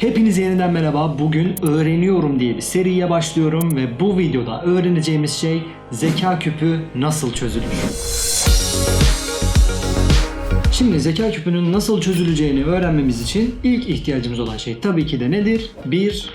Hepinize yeniden merhaba. Bugün öğreniyorum diye bir seriye başlıyorum ve bu videoda öğreneceğimiz şey zeka küpü nasıl çözülür? Şimdi zeka küpünün nasıl çözüleceğini öğrenmemiz için ilk ihtiyacımız olan şey tabii ki de nedir? Bir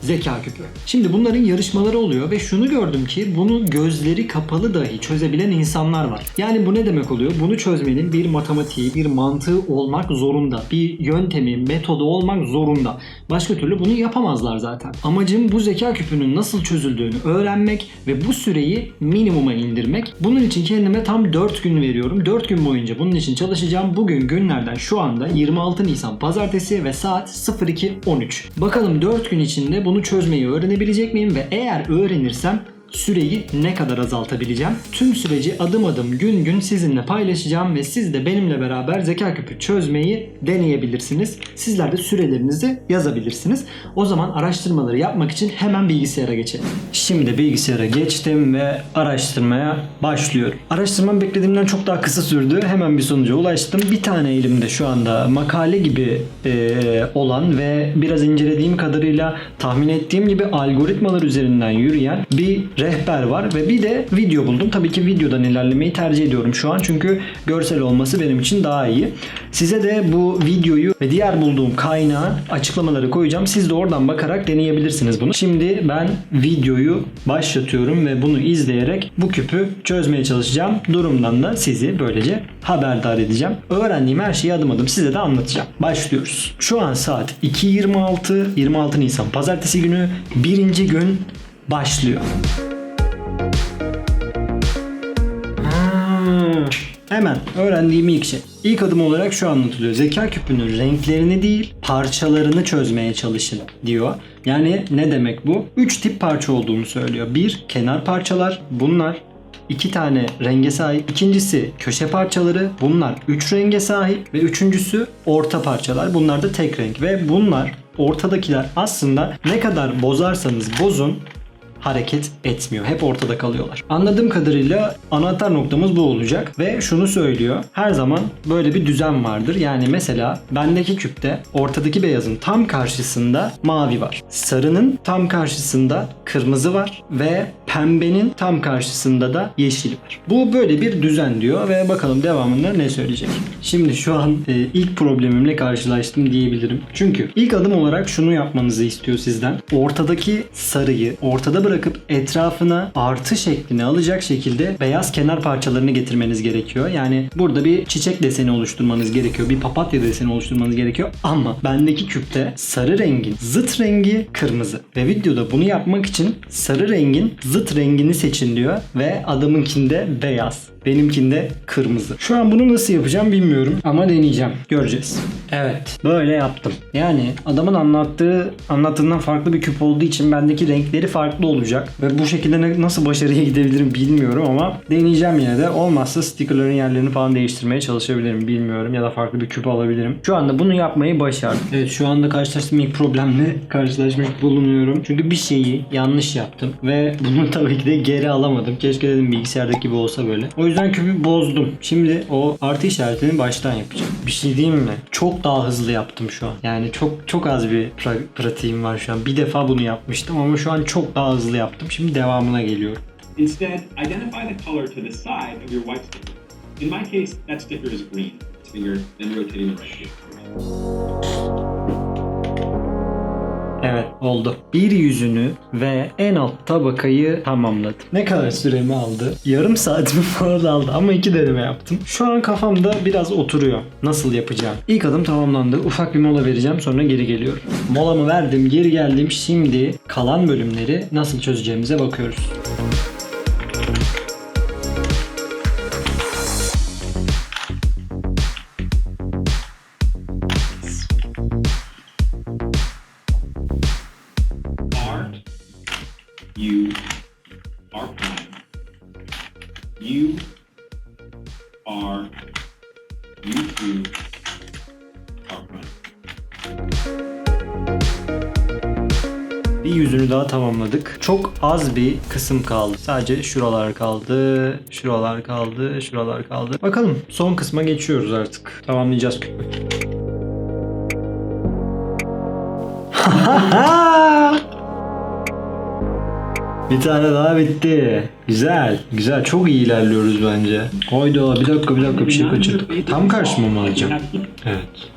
zeka küpü. Şimdi bunların yarışmaları oluyor ve şunu gördüm ki bunu gözleri kapalı dahi çözebilen insanlar var. Yani bu ne demek oluyor? Bunu çözmenin bir matematiği, bir mantığı olmak zorunda. Bir yöntemi, metodu olmak zorunda. Başka türlü bunu yapamazlar zaten. Amacım bu zeka küpünün nasıl çözüldüğünü öğrenmek ve bu süreyi minimuma indirmek. Bunun için kendime tam 4 gün veriyorum. 4 gün boyunca bunun için çalışacağım. Bugün günlerden şu anda 26 Nisan pazartesi ve saat 02.13. Bakalım 4 gün içinde bunu çözmeyi öğrenebilecek miyim? Ve eğer öğrenirsem süreyi ne kadar azaltabileceğim? Tüm süreci adım adım gün gün sizinle paylaşacağım ve siz de benimle beraber zeka küpü çözmeyi deneyebilirsiniz. Sizler de sürelerinizi yazabilirsiniz. O zaman araştırmaları yapmak için hemen bilgisayara geçelim. Şimdi bilgisayara geçtim ve araştırmaya başlıyorum. Araştırmam beklediğimden çok daha kısa sürdü. Hemen bir sonuca ulaştım. Bir tane elimde şu anda makale gibi e, olan ve biraz incelediğim kadarıyla tahmin ettiğim gibi algoritmalar üzerinden yürüyen bir rehber var ve bir de video buldum. Tabii ki videodan ilerlemeyi tercih ediyorum şu an çünkü görsel olması benim için daha iyi. Size de bu videoyu ve diğer bulduğum kaynağı açıklamaları koyacağım. Siz de oradan bakarak deneyebilirsiniz bunu. Şimdi ben videoyu başlatıyorum ve bunu izleyerek bu küpü çözmeye çalışacağım. Durumdan da sizi böylece haberdar edeceğim. Öğrendiğim her şeyi adım adım size de anlatacağım. Başlıyoruz. Şu an saat 2.26 26 Nisan pazartesi günü birinci gün başlıyor. Hmm, Hemen öğrendiğim ilk şey. İlk adım olarak şu anlatılıyor. Zeka küpünün renklerini değil parçalarını çözmeye çalışın diyor. Yani ne demek bu? Üç tip parça olduğunu söylüyor. Bir kenar parçalar bunlar. iki tane renge sahip. İkincisi köşe parçaları. Bunlar üç renge sahip. Ve üçüncüsü orta parçalar. Bunlar da tek renk. Ve bunlar ortadakiler aslında ne kadar bozarsanız bozun hareket etmiyor. Hep ortada kalıyorlar. Anladığım kadarıyla anahtar noktamız bu olacak ve şunu söylüyor. Her zaman böyle bir düzen vardır. Yani mesela bendeki küpte ortadaki beyazın tam karşısında mavi var. Sarının tam karşısında kırmızı var ve pembenin tam karşısında da yeşil var. Bu böyle bir düzen diyor ve bakalım devamında ne söyleyecek. Şimdi şu an e, ilk problemimle karşılaştım diyebilirim. Çünkü ilk adım olarak şunu yapmanızı istiyor sizden. Ortadaki sarıyı ortada bırakıp etrafına artı şeklini alacak şekilde beyaz kenar parçalarını getirmeniz gerekiyor. Yani burada bir çiçek deseni oluşturmanız gerekiyor. Bir papatya deseni oluşturmanız gerekiyor. Ama bendeki küpte sarı rengin zıt rengi kırmızı. Ve videoda bunu yapmak için sarı rengin zıt rengini seçin diyor. Ve adamınkinde beyaz. Benimkinde kırmızı. Şu an bunu nasıl yapacağım bilmiyorum ama deneyeceğim. Göreceğiz. Evet. Böyle yaptım. Yani adamın anlattığı anlattığından farklı bir küp olduğu için bendeki renkleri farklı olacak. Ve bu şekilde nasıl başarıya gidebilirim bilmiyorum ama deneyeceğim yine de. Olmazsa stickerların yerlerini falan değiştirmeye çalışabilirim. Bilmiyorum ya da farklı bir küp alabilirim. Şu anda bunu yapmayı başardım. Evet şu anda karşılaştığım ilk problemle karşılaşmış bulunuyorum. Çünkü bir şeyi yanlış yaptım ve bunu tabii ki de geri alamadım. Keşke dedim bilgisayardaki gibi olsa böyle. O yüzden küpü bozdum. Şimdi o artı işaretini baştan yapacağım. Bir şey diyeyim mi? Çok daha hızlı yaptım şu an. Yani çok çok az bir pra- pratiğim var şu an. Bir defa bunu yapmıştım ama şu an çok daha hızlı yaptım. Şimdi devamına geliyorum. Instead, identify the color to the side of your white sticker. In my case, that sticker is green. Finger, then rotating the right. Evet oldu. Bir yüzünü ve en alt tabakayı tamamladım. Ne kadar süremi aldı? Yarım saatimi falan aldı ama iki deneme yaptım. Şu an kafamda biraz oturuyor. Nasıl yapacağım? İlk adım tamamlandı. Ufak bir mola vereceğim sonra geri geliyorum. Molamı verdim geri geldim. Şimdi kalan bölümleri nasıl çözeceğimize bakıyoruz. R, Bir yüzünü daha tamamladık. Çok az bir kısım kaldı. Sadece şuralar kaldı, şuralar kaldı, şuralar kaldı. Bakalım son kısma geçiyoruz artık. Tamamlayacağız. Bir tane daha bitti. Güzel. Güzel. Çok iyi ilerliyoruz bence. Hayda bir dakika bir dakika bir şey kaçırdık. Tam karşıma mı alacağım? Evet.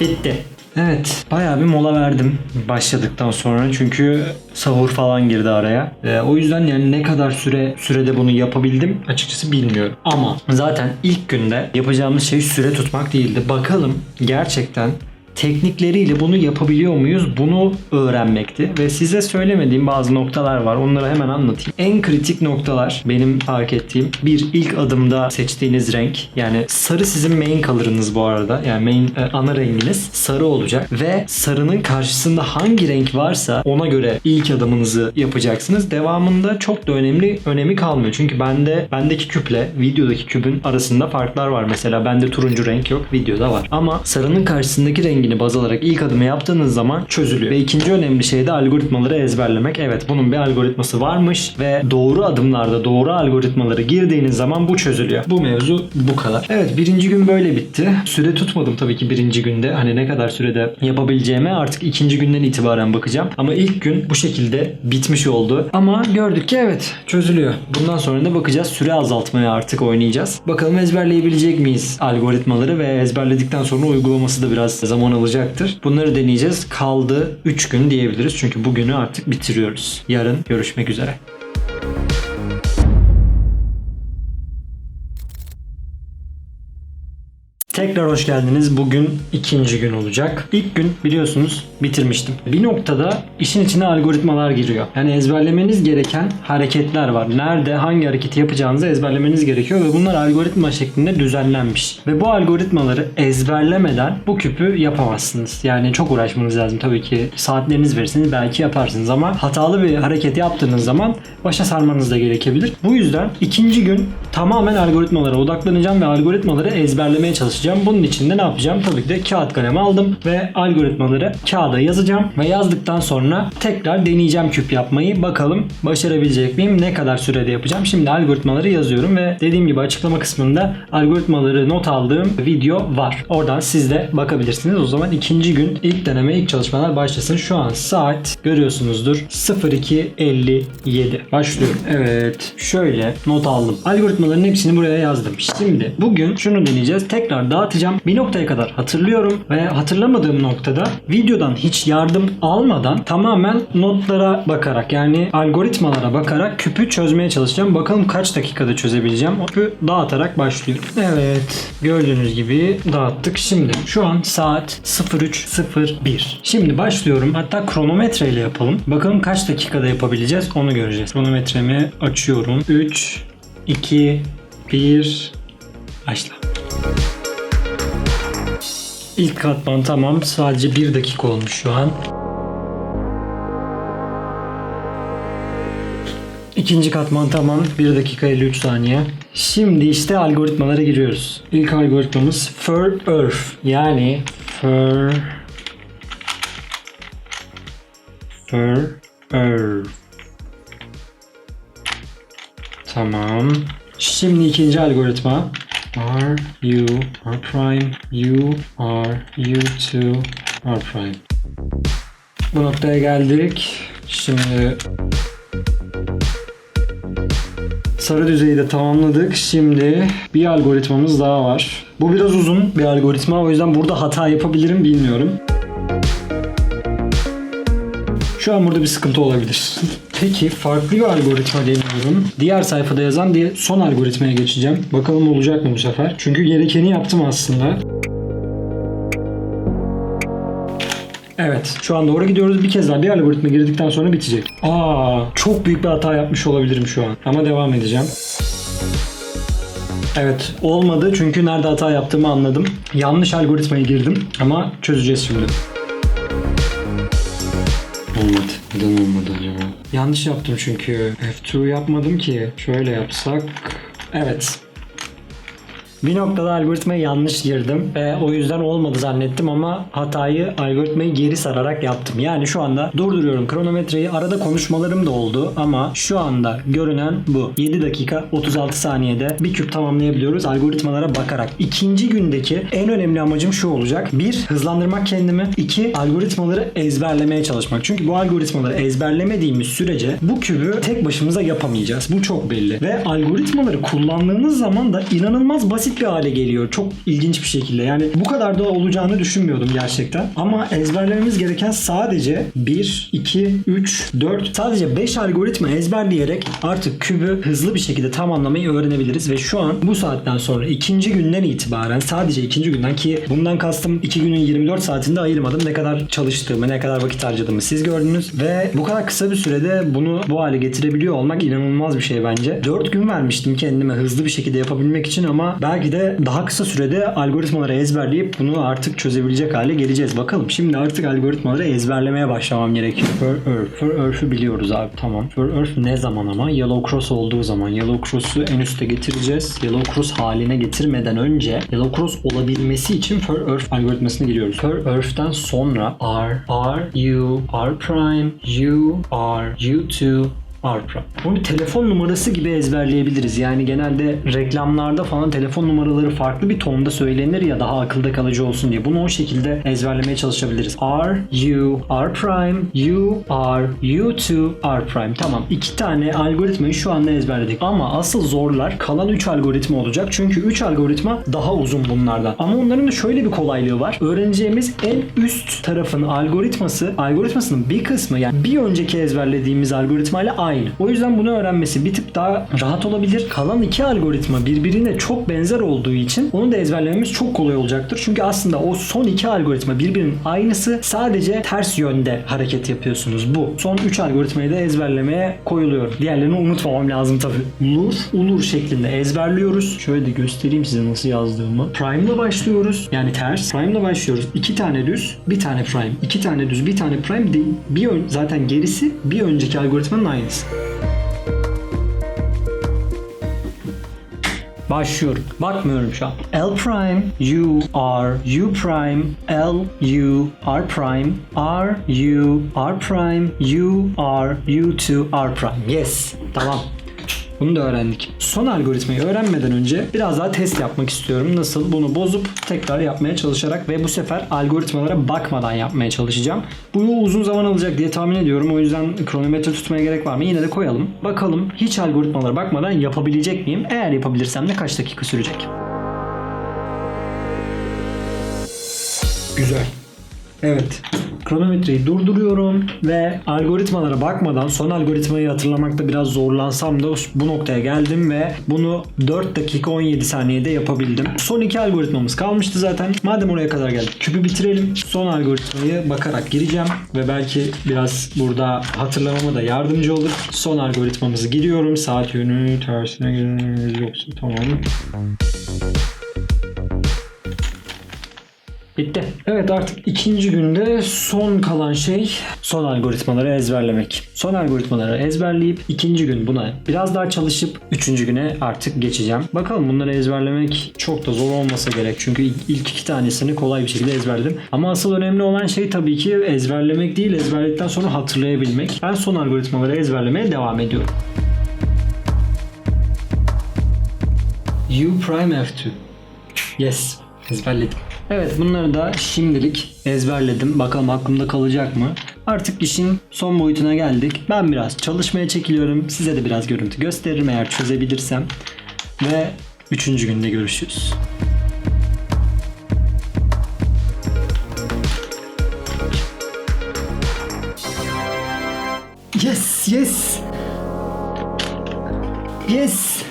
Bitti. Evet, bayağı bir mola verdim başladıktan sonra çünkü sahur falan girdi araya. Ee, o yüzden yani ne kadar süre sürede bunu yapabildim açıkçası bilmiyorum. Ama zaten ilk günde yapacağımız şey süre tutmak değildi. Bakalım gerçekten teknikleriyle bunu yapabiliyor muyuz? Bunu öğrenmekti ve size söylemediğim bazı noktalar var. Onları hemen anlatayım. En kritik noktalar benim fark ettiğim bir ilk adımda seçtiğiniz renk. Yani sarı sizin main color'ınız bu arada. Yani main e, ana renginiz sarı olacak ve sarının karşısında hangi renk varsa ona göre ilk adımınızı yapacaksınız. Devamında çok da önemli önemi kalmıyor. Çünkü bende bendeki küple videodaki küpün arasında farklar var. Mesela bende turuncu renk yok, videoda var. Ama sarının karşısındaki rengini baz alarak ilk adımı yaptığınız zaman çözülüyor. Ve ikinci önemli şey de algoritmaları ezberlemek. Evet bunun bir algoritması varmış ve doğru adımlarda doğru algoritmaları girdiğiniz zaman bu çözülüyor. Bu mevzu bu kadar. Evet birinci gün böyle bitti. Süre tutmadım tabii ki birinci günde. Hani ne kadar sürede yapabileceğime artık ikinci günden itibaren bakacağım. Ama ilk gün bu şekilde bitmiş oldu. Ama gördük ki evet çözülüyor. Bundan sonra da bakacağız. Süre azaltmaya artık oynayacağız. Bakalım ezberleyebilecek miyiz algoritmaları ve ezberledikten sonra uygulaması da biraz zaman alacaktır. Bunları deneyeceğiz. Kaldı 3 gün diyebiliriz. Çünkü bugünü artık bitiriyoruz. Yarın görüşmek üzere. Tekrar hoş geldiniz. Bugün ikinci gün olacak. İlk gün biliyorsunuz bitirmiştim. Bir noktada işin içine algoritmalar giriyor. Yani ezberlemeniz gereken hareketler var. Nerede hangi hareketi yapacağınızı ezberlemeniz gerekiyor ve bunlar algoritma şeklinde düzenlenmiş. Ve bu algoritmaları ezberlemeden bu küpü yapamazsınız. Yani çok uğraşmanız lazım tabii ki. Saatleriniz verirseniz belki yaparsınız ama hatalı bir hareket yaptığınız zaman başa sarmanız da gerekebilir. Bu yüzden ikinci gün tamamen algoritmalara odaklanacağım ve algoritmaları ezberlemeye çalışacağım. Bunun için de ne yapacağım? Tabii ki de kağıt kalem aldım ve algoritmaları kağıda yazacağım ve yazdıktan sonra tekrar deneyeceğim küp yapmayı. Bakalım başarabilecek miyim? Ne kadar sürede yapacağım? Şimdi algoritmaları yazıyorum ve dediğim gibi açıklama kısmında algoritmaları not aldığım video var. Oradan siz de bakabilirsiniz. O zaman ikinci gün ilk deneme ilk çalışmalar başlasın. Şu an saat görüyorsunuzdur 02.57. Başlıyorum. Evet. Şöyle not aldım. Algoritmaların hepsini buraya yazdım. Şimdi bugün şunu deneyeceğiz. Tekrar dağıtacağım. Bir noktaya kadar hatırlıyorum ve hatırlamadığım noktada videodan hiç yardım almadan tamamen notlara bakarak yani algoritmalara bakarak küpü çözmeye çalışacağım. Bakalım kaç dakikada çözebileceğim. Küpü dağıtarak başlıyorum. Evet. Gördüğünüz gibi dağıttık. Şimdi şu an saat 03.01. Şimdi başlıyorum. Hatta kronometre ile yapalım. Bakalım kaç dakikada yapabileceğiz onu göreceğiz. Kronometremi açıyorum. 3 2 1 Başla. İlk katman tamam. Sadece 1 dakika olmuş şu an. İkinci katman tamam. 1 dakika 53 saniye. Şimdi işte algoritmalara giriyoruz. İlk algoritmamız for earth. Yani for for earth. Tamam. Şimdi ikinci algoritma. Are you R prime are you two R prime. Bu noktaya geldik. Şimdi sarı düzeyi de tamamladık. Şimdi bir algoritmamız daha var. Bu biraz uzun bir algoritma. O yüzden burada hata yapabilirim bilmiyorum. Şu an burada bir sıkıntı olabilir. Peki farklı bir algoritma deniyorum. Diğer sayfada yazan diye son algoritmaya geçeceğim. Bakalım olacak mı bu sefer? Çünkü gerekeni yaptım aslında. Evet şu an doğru gidiyoruz. Bir kez daha bir algoritma girdikten sonra bitecek. Aa çok büyük bir hata yapmış olabilirim şu an. Ama devam edeceğim. Evet olmadı çünkü nerede hata yaptığımı anladım. Yanlış algoritmaya girdim ama çözeceğiz şimdi. Olmadı. Neden olmadı acaba? Yanlış yaptım çünkü. F2 yapmadım ki. Şöyle yapsak. Evet. Bir noktada algoritmaya yanlış girdim ve o yüzden olmadı zannettim ama hatayı algoritmayı geri sararak yaptım. Yani şu anda durduruyorum kronometreyi. Arada konuşmalarım da oldu ama şu anda görünen bu. 7 dakika 36 saniyede bir küp tamamlayabiliyoruz algoritmalara bakarak. İkinci gündeki en önemli amacım şu olacak. Bir, hızlandırmak kendimi. İki, algoritmaları ezberlemeye çalışmak. Çünkü bu algoritmaları ezberlemediğimiz sürece bu kübü tek başımıza yapamayacağız. Bu çok belli. Ve algoritmaları kullandığınız zaman da inanılmaz basit bir hale geliyor. Çok ilginç bir şekilde. Yani bu kadar da olacağını düşünmüyordum gerçekten. Ama ezberlememiz gereken sadece 1, 2, 3, 4 sadece 5 algoritma ezberleyerek artık kübü hızlı bir şekilde tamamlamayı öğrenebiliriz ve şu an bu saatten sonra ikinci günden itibaren sadece ikinci günden ki bundan kastım 2 günün 24 saatinde ayırmadım. Ne kadar çalıştığımı, ne kadar vakit harcadığımı siz gördünüz ve bu kadar kısa bir sürede bunu bu hale getirebiliyor olmak inanılmaz bir şey bence. 4 gün vermiştim kendime hızlı bir şekilde yapabilmek için ama belki de daha kısa sürede algoritmaları ezberleyip bunu artık çözebilecek hale geleceğiz. Bakalım şimdi artık algoritmaları ezberlemeye başlamam gerekiyor. For Earth. For Earth'ü biliyoruz abi tamam. For Earth ne zaman ama? Yellow Cross olduğu zaman. Yellow Cross'u en üste getireceğiz. Yellow Cross haline getirmeden önce Yellow Cross olabilmesi için For Earth algoritmasını giriyoruz. For Earth'ten sonra R, R, U, R prime, U, R, U2, Arpra. Bunu telefon numarası gibi ezberleyebiliriz. Yani genelde reklamlarda falan telefon numaraları farklı bir tonda söylenir ya daha akılda kalıcı olsun diye. Bunu o şekilde ezberlemeye çalışabiliriz. R, U, R prime, U, R, U2, R prime. Tamam. iki tane algoritmayı şu anda ezberledik. Ama asıl zorlar kalan 3 algoritma olacak. Çünkü 3 algoritma daha uzun bunlardan. Ama onların da şöyle bir kolaylığı var. Öğreneceğimiz en üst tarafın algoritması, algoritmasının bir kısmı yani bir önceki ezberlediğimiz algoritmayla aynı. O yüzden bunu öğrenmesi bir tık daha rahat olabilir. Kalan iki algoritma birbirine çok benzer olduğu için onu da ezberlememiz çok kolay olacaktır. Çünkü aslında o son iki algoritma birbirinin aynısı sadece ters yönde hareket yapıyorsunuz. Bu. Son 3 algoritmayı da ezberlemeye koyuluyorum. Diğerlerini unutmamam lazım tabii. Lur, ulur şeklinde ezberliyoruz. Şöyle de göstereyim size nasıl yazdığımı. Prime'la başlıyoruz. Yani ters. Prime'la başlıyoruz. İki tane düz, bir tane prime. İki tane düz, bir tane prime değil. Bir ön- zaten gerisi bir önceki algoritmanın aynısı. Başlıyorum. Bakmıyorum şu an. L prime, U, R, U prime, L, U, R prime, R, U, R prime, U, R, U2, R prime. Yes. Tamam. Bunu da öğrendik. Son algoritmayı öğrenmeden önce biraz daha test yapmak istiyorum. Nasıl? Bunu bozup tekrar yapmaya çalışarak ve bu sefer algoritmalara bakmadan yapmaya çalışacağım. Bu uzun zaman alacak diye tahmin ediyorum. O yüzden kronometre tutmaya gerek var mı? Yine de koyalım. Bakalım hiç algoritmalara bakmadan yapabilecek miyim? Eğer yapabilirsem de kaç dakika sürecek? Güzel. Evet. Kronometreyi durduruyorum ve algoritmalara bakmadan son algoritmayı hatırlamakta biraz zorlansam da bu noktaya geldim ve bunu 4 dakika 17 saniyede yapabildim. Son iki algoritmamız kalmıştı zaten. Madem oraya kadar geldik küpü bitirelim. Son algoritmayı bakarak gireceğim ve belki biraz burada hatırlamama da yardımcı olur. Son algoritmamızı giriyorum. Saat yönü tersine yoksa tamam. Bitti. Evet artık ikinci günde son kalan şey son algoritmaları ezberlemek. Son algoritmaları ezberleyip ikinci gün buna biraz daha çalışıp üçüncü güne artık geçeceğim. Bakalım bunları ezberlemek çok da zor olmasa gerek. Çünkü ilk iki tanesini kolay bir şekilde ezberledim. Ama asıl önemli olan şey tabii ki ezberlemek değil ezberledikten sonra hatırlayabilmek. Ben son algoritmaları ezberlemeye devam ediyorum. U prime F2. Yes. Ezberledim. Evet bunları da şimdilik ezberledim. Bakalım aklımda kalacak mı? Artık işin son boyutuna geldik. Ben biraz çalışmaya çekiliyorum. Size de biraz görüntü gösteririm eğer çözebilirsem. Ve üçüncü günde görüşürüz. Yes, yes. Yes.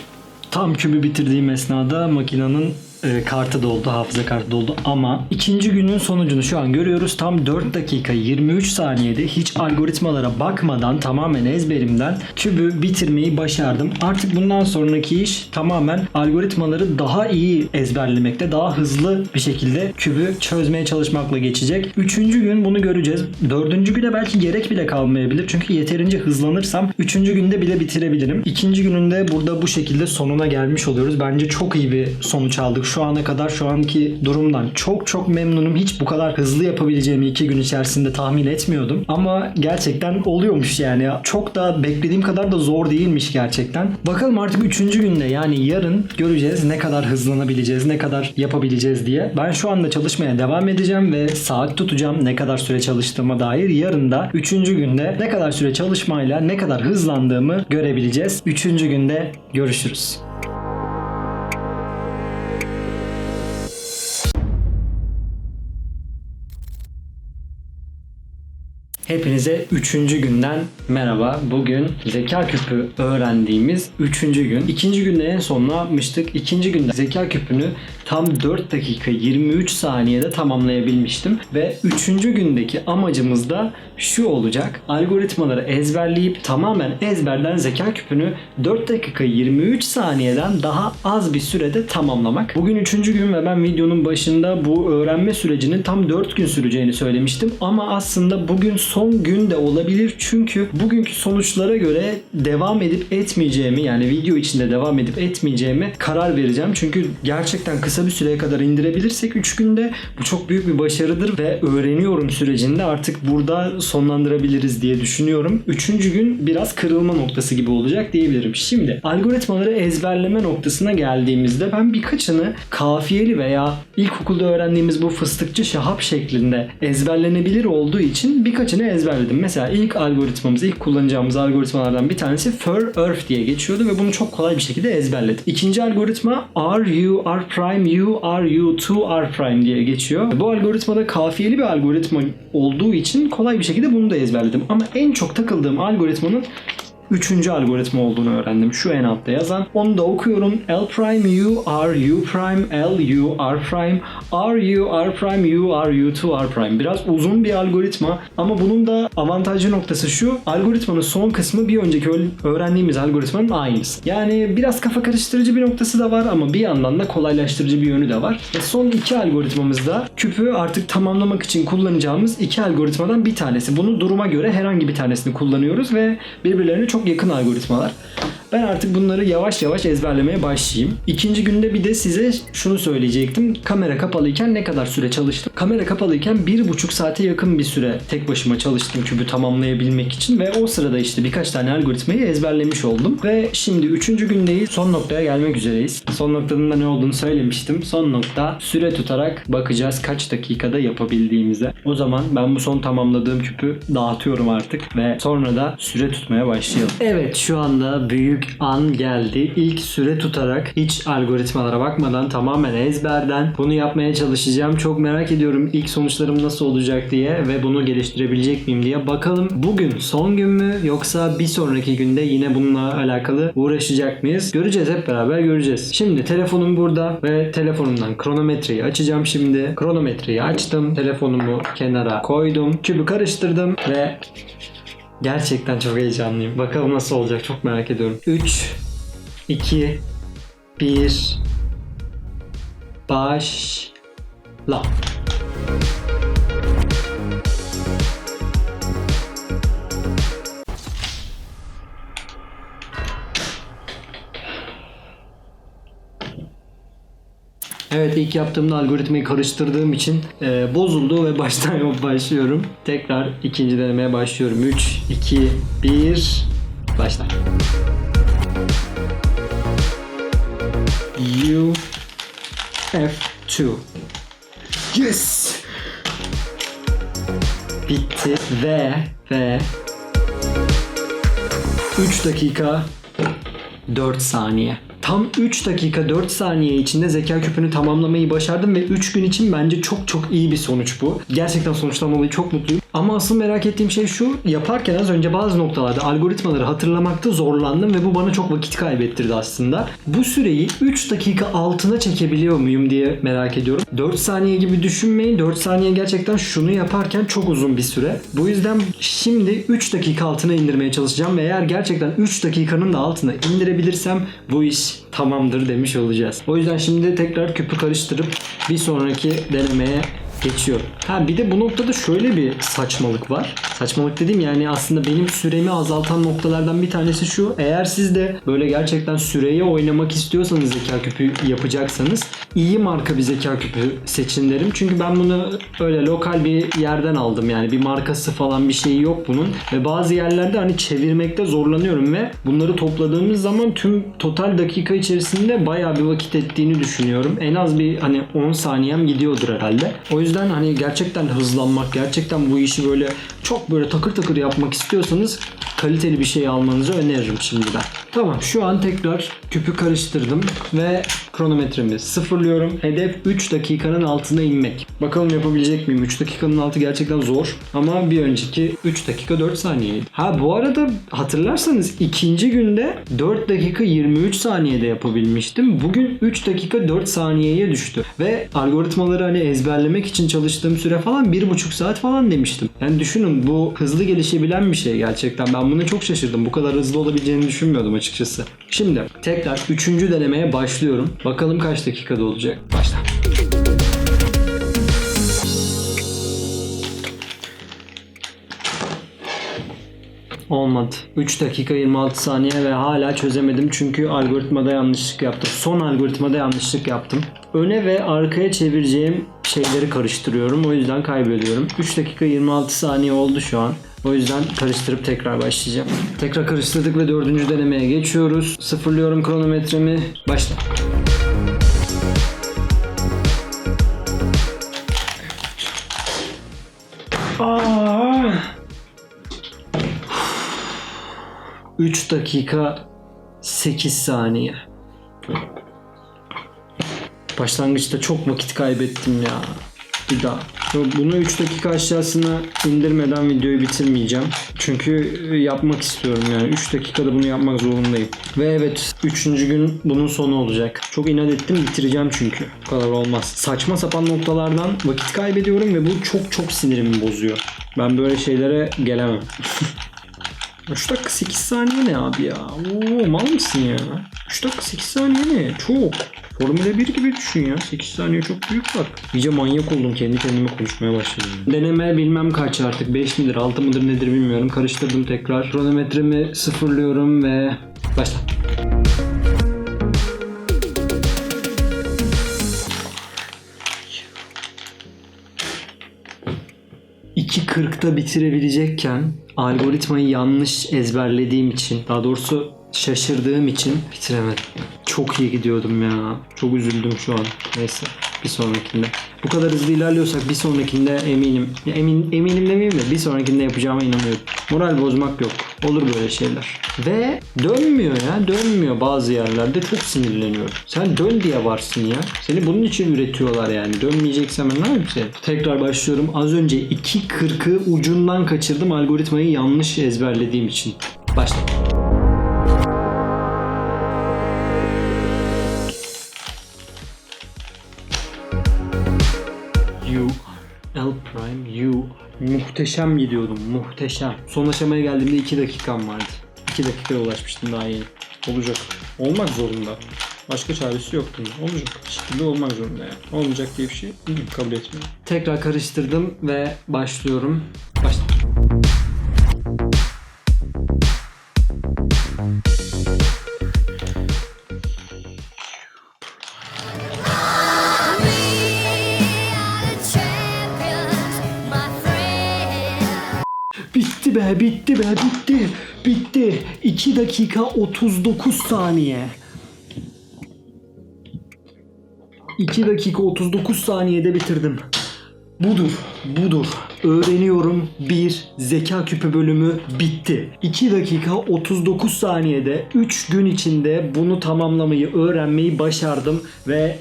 Tam kübü bitirdiğim esnada makinenin e, kartı doldu, hafıza kartı doldu ama ikinci günün sonucunu şu an görüyoruz. Tam 4 dakika 23 saniyede hiç algoritmalara bakmadan tamamen ezberimden kübü bitirmeyi başardım. Artık bundan sonraki iş tamamen algoritmaları daha iyi ezberlemekte, daha hızlı bir şekilde kübü çözmeye çalışmakla geçecek. Üçüncü gün bunu göreceğiz. Dördüncü güne belki gerek bile kalmayabilir. Çünkü yeterince hızlanırsam üçüncü günde bile bitirebilirim. İkinci gününde burada bu şekilde sonuna gelmiş oluyoruz. Bence çok iyi bir sonuç aldık. Şu ana kadar şu anki durumdan çok çok memnunum. Hiç bu kadar hızlı yapabileceğimi iki gün içerisinde tahmin etmiyordum. Ama gerçekten oluyormuş yani. Çok da beklediğim kadar da zor değilmiş gerçekten. Bakalım artık üçüncü günde yani yarın göreceğiz ne kadar hızlanabileceğiz, ne kadar yapabileceğiz diye. Ben şu anda çalışmaya devam edeceğim ve saat tutacağım ne kadar süre çalıştığıma dair. Yarın da üçüncü günde ne kadar süre çalışmayla ne kadar hızlandığımı görebileceğiz. Üçüncü günde görüşürüz. Hepinize 3. günden merhaba. Bugün zeka küpü öğrendiğimiz 3. gün. 2. günde en son ne yapmıştık? 2. günde zeka küpünü tam 4 dakika 23 saniyede tamamlayabilmiştim. Ve 3. gündeki amacımız da şu olacak. Algoritmaları ezberleyip tamamen ezberden zeka küpünü 4 dakika 23 saniyeden daha az bir sürede tamamlamak. Bugün 3. gün ve ben videonun başında bu öğrenme sürecinin tam 4 gün süreceğini söylemiştim. Ama aslında bugün son gün de olabilir. Çünkü bugünkü sonuçlara göre devam edip etmeyeceğimi yani video içinde devam edip etmeyeceğimi karar vereceğim. Çünkü gerçekten kısa bir süreye kadar indirebilirsek 3 günde bu çok büyük bir başarıdır ve öğreniyorum sürecinde artık burada sonlandırabiliriz diye düşünüyorum. Üçüncü gün biraz kırılma noktası gibi olacak diyebilirim. Şimdi algoritmaları ezberleme noktasına geldiğimizde ben birkaçını kafiyeli veya ilkokulda öğrendiğimiz bu fıstıkçı şahap şeklinde ezberlenebilir olduğu için birkaçını ezberledim. Mesela ilk algoritmamız, ilk kullanacağımız algoritmalardan bir tanesi for earth diye geçiyordu ve bunu çok kolay bir şekilde ezberledim. İkinci algoritma are you are prime you are you two are prime diye geçiyor. Bu algoritmada kafiyeli bir algoritma olduğu için kolay bir şekilde bunu da ezberledim. Ama en çok takıldığım algoritmanın üçüncü algoritma olduğunu öğrendim. Şu en altta yazan. Onu da okuyorum. L prime U R U prime L U R prime R U R prime U R U 2 R prime. Biraz uzun bir algoritma ama bunun da avantajlı noktası şu. Algoritmanın son kısmı bir önceki öğrendiğimiz algoritmanın aynısı. Yani biraz kafa karıştırıcı bir noktası da var ama bir yandan da kolaylaştırıcı bir yönü de var. Ve son iki algoritmamızda küpü artık tamamlamak için kullanacağımız iki algoritmadan bir tanesi. Bunu duruma göre herhangi bir tanesini kullanıyoruz ve birbirlerine çok yakın algoritmalar. Ben artık bunları yavaş yavaş ezberlemeye başlayayım. İkinci günde bir de size şunu söyleyecektim. Kamera kapalıyken ne kadar süre çalıştım? Kamera kapalıyken bir buçuk saate yakın bir süre tek başıma çalıştım kübü tamamlayabilmek için ve o sırada işte birkaç tane algoritmayı ezberlemiş oldum. Ve şimdi üçüncü gündeyiz. Son noktaya gelmek üzereyiz. Son noktanın da ne olduğunu söylemiştim. Son nokta süre tutarak bakacağız kaç dakikada yapabildiğimize. O zaman ben bu son tamamladığım küpü dağıtıyorum artık ve sonra da süre tutmaya başlayalım. Evet şu anda büyük an geldi. İlk süre tutarak hiç algoritmalara bakmadan tamamen ezberden bunu yapmaya çalışacağım. Çok merak ediyorum ilk sonuçlarım nasıl olacak diye ve bunu geliştirebilecek miyim diye. Bakalım bugün son gün mü yoksa bir sonraki günde yine bununla alakalı uğraşacak mıyız? Göreceğiz hep beraber göreceğiz. Şimdi telefonum burada ve telefonumdan kronometreyi açacağım şimdi. Kronometreyi açtım. Telefonumu kenara koydum. Kübü karıştırdım ve Gerçekten çok heyecanlıyım. Bakalım nasıl olacak çok merak ediyorum. 3 2 1 Başla. Evet ilk yaptığımda algoritmayı karıştırdığım için e, bozuldu ve baştan başlıyorum. Tekrar ikinci denemeye başlıyorum. 3, 2, 1, başla. U, F2. Yes! Bitti ve ve 3 dakika 4 saniye. Tam 3 dakika 4 saniye içinde zeka küpünü tamamlamayı başardım ve 3 gün için bence çok çok iyi bir sonuç bu. Gerçekten sonuçtan çok mutluyum. Ama asıl merak ettiğim şey şu. Yaparken az önce bazı noktalarda algoritmaları hatırlamakta zorlandım ve bu bana çok vakit kaybettirdi aslında. Bu süreyi 3 dakika altına çekebiliyor muyum diye merak ediyorum. 4 saniye gibi düşünmeyin. 4 saniye gerçekten şunu yaparken çok uzun bir süre. Bu yüzden şimdi 3 dakika altına indirmeye çalışacağım ve eğer gerçekten 3 dakikanın da altına indirebilirsem bu iş tamamdır demiş olacağız. O yüzden şimdi tekrar küpü karıştırıp bir sonraki denemeye geçiyorum. Ha bir de bu noktada şöyle bir saçmalık var. Saçmalık dediğim yani aslında benim süremi azaltan noktalardan bir tanesi şu. Eğer siz de böyle gerçekten süreye oynamak istiyorsanız zeka küpü yapacaksanız iyi marka bir zeka küpü seçin derim. Çünkü ben bunu öyle lokal bir yerden aldım yani bir markası falan bir şeyi yok bunun. Ve bazı yerlerde hani çevirmekte zorlanıyorum ve bunları topladığımız zaman tüm total dakika içerisinde bayağı bir vakit ettiğini düşünüyorum. En az bir hani 10 saniyem gidiyordur herhalde. O yüzden hani gerçekten hızlanmak, gerçekten bu işi böyle çok böyle takır takır yapmak istiyorsanız kaliteli bir şey almanızı öneririm şimdiden. Tamam şu an tekrar küpü karıştırdım ve kronometremi sıfırlıyorum. Hedef 3 dakikanın altına inmek. Bakalım yapabilecek miyim? 3 dakikanın altı gerçekten zor ama bir önceki 3 dakika 4 saniyeydi. Ha bu arada hatırlarsanız ikinci günde 4 dakika 23 saniyede yapabilmiştim. Bugün 3 dakika 4 saniyeye düştü. Ve algoritmaları hani ezberlemek için çalıştığım süre falan 1,5 saat falan demiştim. Yani düşünün bu hızlı gelişebilen bir şey gerçekten. Ben buna çok şaşırdım. Bu kadar hızlı olabileceğini düşünmüyordum açıkçası. Şimdi tekrar 3. denemeye başlıyorum. Bakalım kaç dakikada olacak. Başla. Olmadı. 3 dakika 26 saniye ve hala çözemedim çünkü algoritmada yanlışlık yaptım. Son algoritmada yanlışlık yaptım. Öne ve arkaya çevireceğim şeyleri karıştırıyorum. O yüzden kaybediyorum. 3 dakika 26 saniye oldu şu an. O yüzden karıştırıp tekrar başlayacağım. Tekrar karıştırdık ve dördüncü denemeye geçiyoruz. Sıfırlıyorum kronometremi. Başla. Aa! 3 dakika 8 saniye. Başlangıçta çok vakit kaybettim ya. Bir daha. Bunu 3 dakika aşağısına indirmeden videoyu bitirmeyeceğim. Çünkü yapmak istiyorum yani. 3 dakikada bunu yapmak zorundayım. Ve evet 3. gün bunun sonu olacak. Çok inat ettim bitireceğim çünkü. Bu kadar olmaz. Saçma sapan noktalardan vakit kaybediyorum ve bu çok çok sinirimi bozuyor. Ben böyle şeylere gelemem. 3 dakika 8 saniye ne abi ya? Oo mal mısın ya? 3 dakika 8 saniye ne? Çok. Formula 1 gibi düşün ya. 8 saniye çok büyük fark. İyice manyak oldum. Kendi kendime konuşmaya başladım. Deneme bilmem kaç artık. 5 midir 6 mıdır nedir bilmiyorum. Karıştırdım tekrar. Kronometremi sıfırlıyorum ve başla. ...2.40'da bitirebilecekken... ...algoritmayı yanlış ezberlediğim için... ...daha doğrusu şaşırdığım için bitiremedim. Çok iyi gidiyordum ya. Çok üzüldüm şu an. Neyse bir sonrakinde. Bu kadar hızlı ilerliyorsak bir sonrakinde eminim. Ya Emin eminim demeyeyim de bir sonrakinde yapacağıma inanıyorum. Moral bozmak yok. Olur böyle şeyler. Ve dönmüyor ya. Dönmüyor bazı yerlerde. Çok sinirleniyorum. Sen dön diye varsın ya. Seni bunun için üretiyorlar yani. Dönmeyeceksen ben ne yapayım? Tekrar başlıyorum. Az önce 2.40'ı ucundan kaçırdım. Algoritmayı yanlış ezberlediğim için. Başla. Muhteşem gidiyordum. Muhteşem. Son aşamaya geldiğimde 2 dakikam vardı. 2 dakikaya ulaşmıştım daha yeni. Olacak. Olmak zorunda. Başka çaresi yok bunun. Olacak. Şekilde olmak zorunda yani. Olmayacak diye bir şey kabul etmiyorum. Tekrar karıştırdım ve başlıyorum. Başla. Be, bitti be, bitti. Bitti. 2 dakika 39 saniye. 2 dakika 39 saniyede bitirdim. Budur, budur. Öğreniyorum. 1. Zeka küpü bölümü bitti. 2 dakika 39 saniyede 3 gün içinde bunu tamamlamayı, öğrenmeyi başardım ve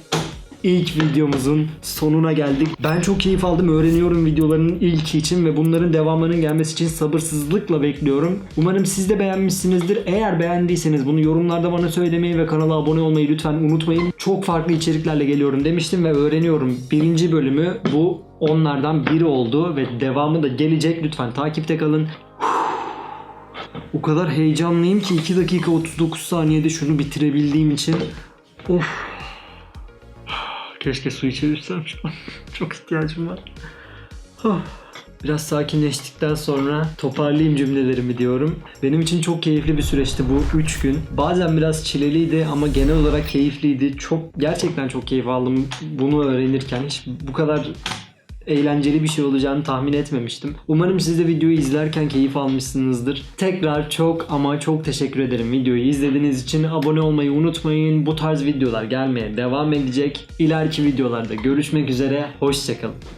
İlk videomuzun sonuna geldik. Ben çok keyif aldım. Öğreniyorum videolarının ilki için ve bunların devamının gelmesi için sabırsızlıkla bekliyorum. Umarım siz de beğenmişsinizdir. Eğer beğendiyseniz bunu yorumlarda bana söylemeyi ve kanala abone olmayı lütfen unutmayın. Çok farklı içeriklerle geliyorum demiştim ve öğreniyorum. Birinci bölümü bu onlardan biri oldu ve devamı da gelecek. Lütfen takipte kalın. O kadar heyecanlıyım ki 2 dakika 39 saniyede şunu bitirebildiğim için. Of. Keşke su içebilsem şu an. Çok ihtiyacım var. Huh. Biraz sakinleştikten sonra toparlayayım cümlelerimi diyorum. Benim için çok keyifli bir süreçti bu 3 gün. Bazen biraz çileliydi ama genel olarak keyifliydi. Çok gerçekten çok keyif aldım bunu öğrenirken. Hiç bu kadar eğlenceli bir şey olacağını tahmin etmemiştim. Umarım siz de videoyu izlerken keyif almışsınızdır. Tekrar çok ama çok teşekkür ederim videoyu izlediğiniz için. Abone olmayı unutmayın. Bu tarz videolar gelmeye devam edecek. İleriki videolarda görüşmek üzere. Hoşçakalın.